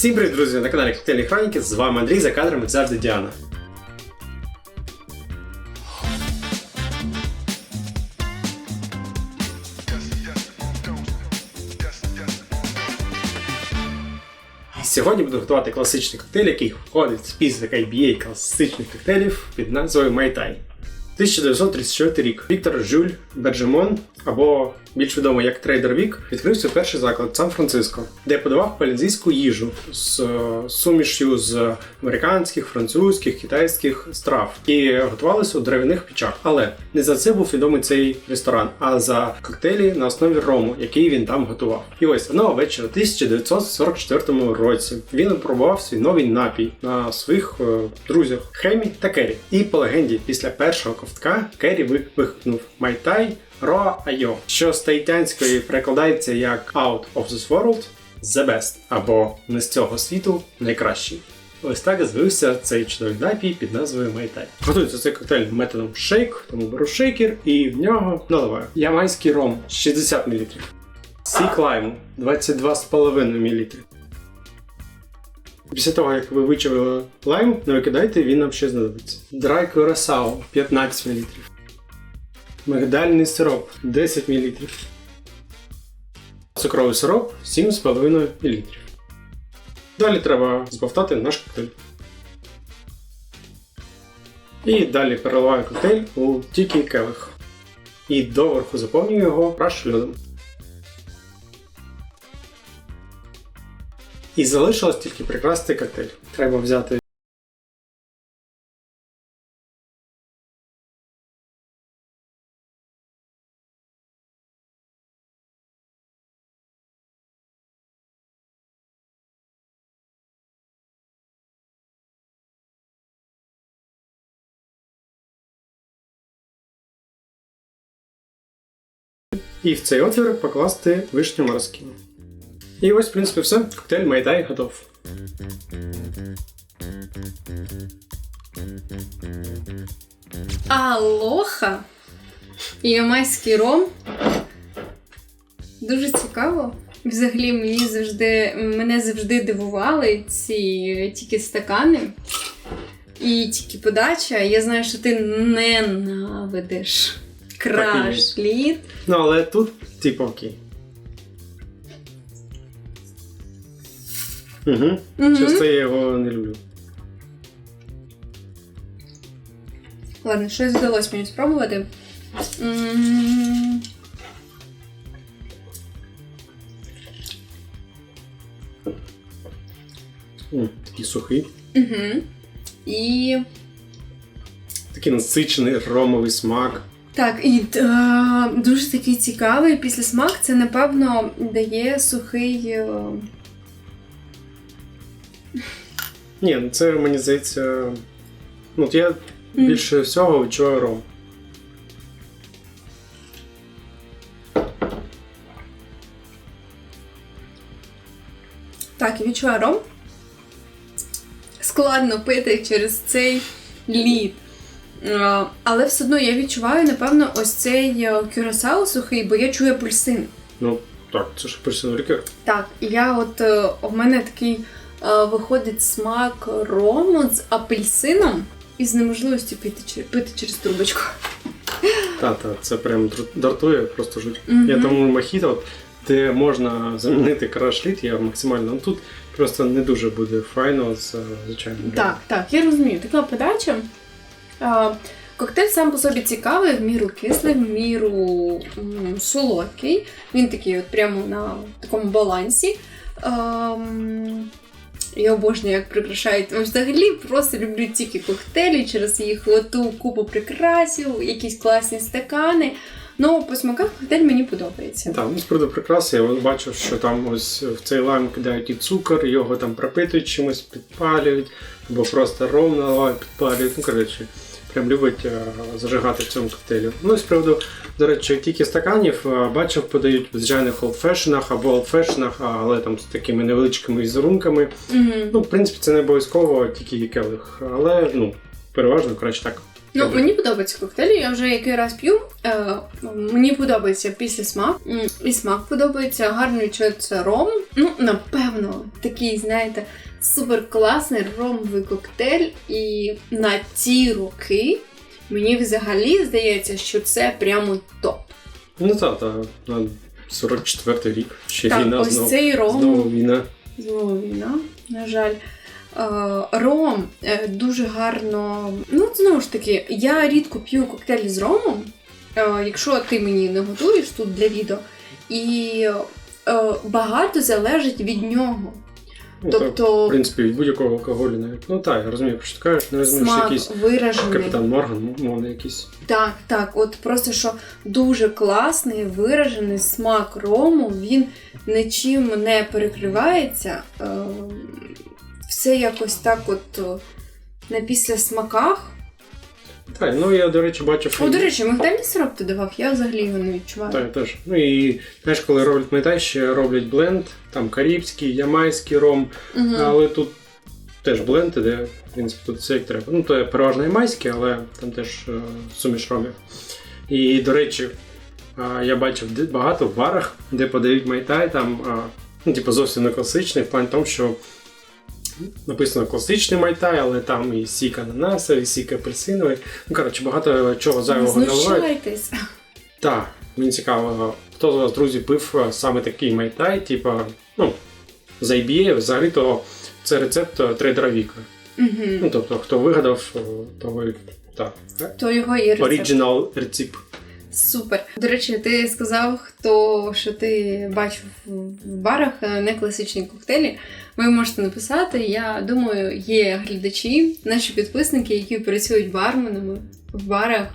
Всім привіт, друзі! На каналі Коктейльні Хроніки. З вами Андрій за кадрами як завжди Діана. Сьогодні буду готувати класичний коктейль, який входить в список IBA класичних коктейлів під назвою Майтай. 1934 рік Віктор Жюль Бержемон, або більш відомий як Трейдер Вік, відкрив свій перший заклад Сан-Франциско, де подавав полінезійську їжу з е, сумішю з американських, французьких, китайських страв, які готувалися у дерев'яних печах. Але не за це був відомий цей ресторан, а за коктейлі на основі рому, який він там готував. І ось одного вечора, в 1944 році, він випробував свій новий напій на своїх е, друзях Хемі та Керрі. І по легенді, після першого ковтка Керрі вихнув Майтай Айо, що з таїтянської перекладається як Out of this world the best, або не з цього світу найкращий. Ось так з'явився цей чудовий напій під назвою Майтай. Готується цей коктейль методом шейк, тому беру шейкер і в нього наливаю ямайський ром 60 мл, сік лайму 22,5 мл. Після того, як ви вичавили лайм, не викидайте, він нам ще знадобиться. Драй курасао 15 мл. Мигдальний сироп 10 мл. Цукровий сироп 7,5 мл. Далі треба збавтати наш коктейль. І далі переливаю коктейль у тільки келих. І доверху заповнюю його краш льодом. І залишилось тільки прикрасити коктейль. Треба взяти і в цей отвір покласти вишню мороскіну. І ось, в принципі, все. Коктейль Майдай готов. Алоха ямайський ром. Дуже цікаво. Взагалі мені завжди, мене завжди дивували ці тільки стакани і тільки подача. Я знаю, що ти ненавидиш краш лід. Ну, але тут, типу, окей. Угу. Мгм. Через це я його не люблю. Ладно, щось вдалося мені спробувати. М, М, такий сухий. Угу. І Такий насичений ромовий смак. Так, і е, дуже такий цікавий післясмак. Це, напевно, дає сухий. е, Ні, ну це мені здається. Ну, от я більше всього відчуваю ром. Так, і відчуваю ром. Складно пити через цей лід. Е, але все одно я відчуваю, напевно, ось цей е, кюрасау сухий, бо я чую апельсин. Ну, так, це ж апельсиновий лікер. Так, і я от е, у мене такий виходить смак рому з апельсином і з неможливістю пити, пити через трубочку. Та, та, це прям дратує, просто жуть. Мгм. Я тому мохіто, от, де можна замінити крашліт, я максимально. Ну тут просто не дуже буде файно з звичайним. Так, так, я розумію. Така подача. Коктейль сам по собі цікавий, в міру кислий, в міру солодкий. Він такий от прямо на такому балансі. Я обожнюю, як прикрашають. Взагалі просто люблю тільки коктейлі через їх оту купу прикрасів, якісь класні стакани. Ну, по смаках коктейль мені подобається. Так, з приводу прикраси, я бачив, що там ось в цей лайм кидають і цукор, його там пропитують чимось, підпалюють, або просто ром наливають, підпалюють. Ну, коротше, прям любить е, зажигати в цьому коктейлі. Ну і з приводу, до речі, тільки стаканів е, бачив, подають в звичайних олдфешенах або олдфешенах, але там з такими невеличкими візерунками. Угу. Ну, в принципі, це не обов'язково тільки келих, але ну, переважно краще так. Ну, Добре. мені подобаються коктейлі, я вже який раз п'ю. Е, мені подобається після смак. І смак подобається, гарно відчувається ром. Ну, напевно, такий, знаєте, супер класний ромовий коктейль. І на ті роки мені взагалі здається, що це прямо топ. Ну так, так. 44-й рік. Ще Так, війна ось знову. цей ром. Знову війна. Знову війна, на жаль. Е, Ром е, дуже гарно. Ну, знову ж таки, я рідко п'ю коктейлі з ромом, е, якщо ти мені не готуєш тут для відео. І багато залежить від нього. Ну, так, в Тобто принципі, від будь-якого алкоголю навіть. Ну так, я розумію, про що ти кажеш, не розумієш смак якийсь виражений. капітан Морган, мовний якийсь. Так, так, от просто що дуже класний виражений смак рому, він нічим не перекривається. Е, все якось так, от на після післясмаках. Так, ну я, до речі, бачив. О, до речі, мигдальний сироп ти давав, я взагалі його не відчуваю. Так, теж. Ну і знаєш, коли роблять майтай, ще роблять бленд, там карибський, ямайський ром, Мгм. але тут теж бленд іде, в принципі, тут все як треба. Ну, то є переважно ямайський, але там теж е, суміш ромів. І, до речі, е, я бачив багато в барах, де подають майтай, там, е, ну, типу, зовсім не класичний, в плані тому, що написано класичний майтай, але там і сік ананасовий, і сік апельсиновий. Ну, коротше, багато чого зайвого наливають. Знущайтесь. Так, мені цікаво, хто з вас, друзі, пив е, саме такий майтай, типу, ну, з IBA, взагалі то це рецепт е, трейдера Віка. Ну, Угу. тобто, хто вигадав, е, то ви так. То його є рецепт. Оригінал рецепт. Супер. До речі, ти сказав, хто що ти бачив в барах не класичні коктейлі. Ви можете написати. Я думаю, є глядачі, наші підписники, які працюють барменами в барах.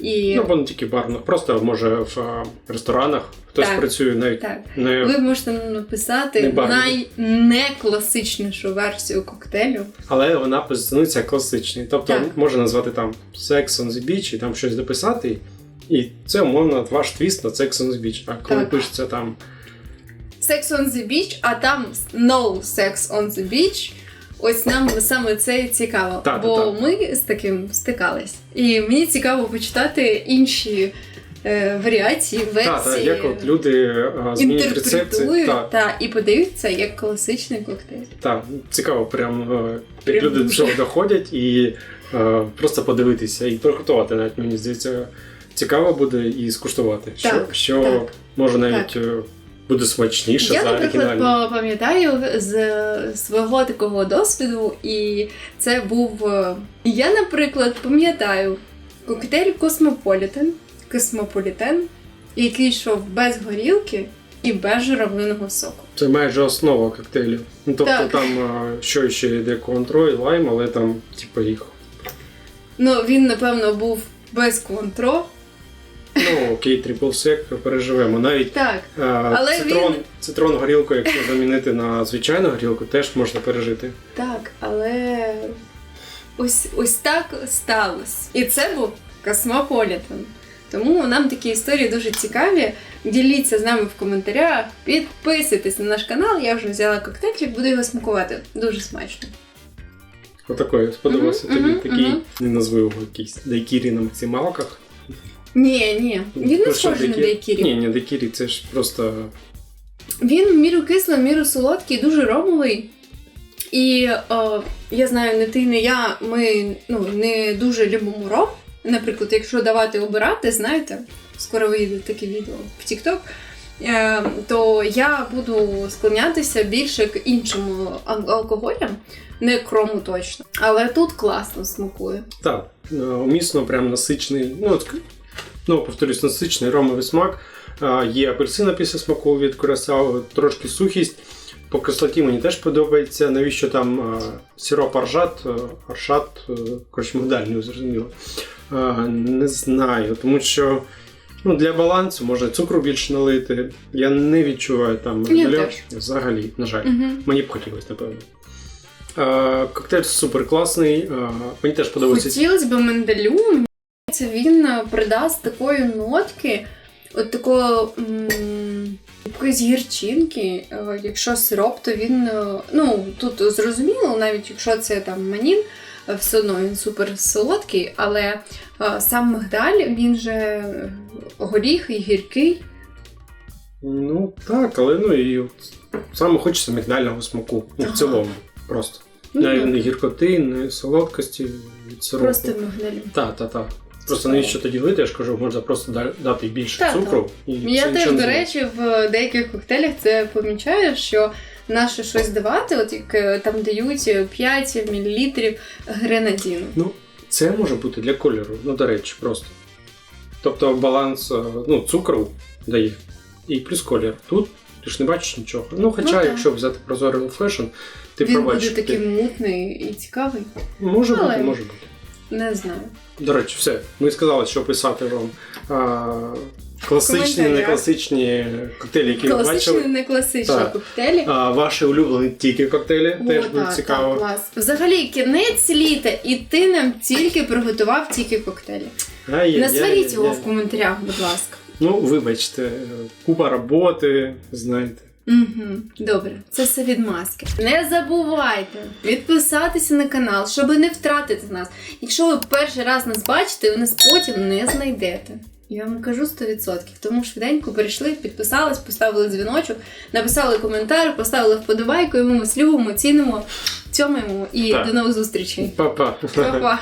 І Ну, або не тільки барно, просто може в е, ресторанах хтось Так. працює навіть так, не. ви можете написати найнекласичнішу версію коктейлю. Але вона позиціонується як класичний. Тобто Так. може назвати там Sex on the Beach і там щось дописати. І це умовно ваш твіст на Sex on the Beach. А коли Так. пишеться там Sex on the beach, а там no sex on the beach. Ось нам саме це цікаво, Так, бо так, так. ми з таким стикались. І мені цікаво почитати інші е, варіації, версії. Та, та, як от люди е, змінюють інтерпретують Та, та, і подаються як класичний коктейль. та, цікаво, прям е, як люди до цього доходять і е, просто подивитися і приготувати навіть мені здається. Цікаво буде і скуштувати, що, Так, що так. може навіть е, буде смачніше Я, за наприклад, пам'ятаю з свого такого досвіду, і це був. е, Я, наприклад, пам'ятаю коктейль Космополітен, Космополітен, який йшов без горілки і без журавлиного соку. Це майже основа коктейлів. Ну, тобто Так. там е, що ще йде контроль, лайм, але там, типу, їх. Ну, він, напевно, був без контро. Ну, окей, трипл сек переживемо. Навіть Так, е, Але цитрон, він- цитрон горілку, якщо замінити на звичайну горілку, теж можна пережити. так, але ось, ось так сталося. І це був Космополітен. Тому нам такі історії дуже цікаві. Діліться з нами в коментарях, підписуйтесь на наш канал. Я вже взяла коктейльчик, буду його смакувати. Дуже смачно. Отакої сподобався Мгм, тобі мгм, такий, мгм. не назву його якийсь дайкірі на максималках. Ні, ні, він не схожий на дайкірі? Ні, ні, дайкірі це ж просто. Він в міру кислий, в міру солодкий, дуже ромовий. І е, я знаю, не ти, не я, ми ну, не дуже любимо ром. Наприклад, якщо давати обирати, знаєте, скоро вийде таке відео в TikTok, е, то я буду склонятися більше к іншим алкоголям, не к рому точно. Але тут класно смакує. Так, е, умісно, прям насичний. Ну, от, ну, повторюсь, насичний ромовий смак. Є апельсина після смаку від курасау, трошки сухість. По кислоті мені теж подобається. Навіщо там сироп аржат, аршат, е, коротше, мигдаль, не зрозуміло. Не знаю, тому що ну, для балансу можна цукру більше налити. Я не відчуваю там теж. взагалі, на жаль. Угу. Мені б хотілося, напевно. Коктейль супер класний. Мені теж подобається. Хотілося б миндалю. Він е, придасть такої нотки, от такого якоїсь гірчинки. Е, Якщо сироп, то він. е, Ну, тут зрозуміло, навіть якщо це там манін, все одно він супер солодкий, але сам мигдаль він же горіх і гіркий. Ну так, але ну і саме хочеться мігдального смаку. Ну, Ага. в цілому. Просто. Ну, не, не гіркоти, не солодкості від сиропу. Просто мигдаль. Так, так, так. Просто навіщо тоді лити, я ж кажу, можна просто дати більше Так, цукру. І Я теж, до речі, в деяких коктейлях це помічаю, що наше щось давати, от як е, там дають 5 мл гренадіну. Ну, це може бути для кольору, ну, до речі, просто. Тобто баланс е, ну, цукру дає. І плюс колір. Тут ти ж не бачиш нічого. Ну, хоча, Ну, якщо взяти прозорий фешн, ти Він пробачиш. буде такий мутний і цікавий. Може Але- бути, може бути. Не знаю. До речі, все. Ми сказали, що писати вам а, класичні, не класичні коктейлі, які ви Класичні, не класичні Так. коктейлі. А, ваші улюблені тільки коктейлі О, теж буде так, цікаво. Так, клас. Взагалі, кінець літа, і ти нам тільки приготував тільки коктейлі. Ай-яй-яй-яй-яй. Його в коментарях, будь ласка. Ну, вибачте, купа роботи, знаєте. Угу, добре, це все від маски. Не забувайте підписатися на канал, щоб не втратити нас. Якщо ви перший раз нас бачите, ви нас потім не знайдете. Я вам кажу 100%. Тому швиденько перейшли, підписались, поставили дзвіночок, написали коментар, поставили вподобайку, і ми вас любимо, цінимо, цьомаємо і Так. до нових зустрічей. Па-па. Па-па!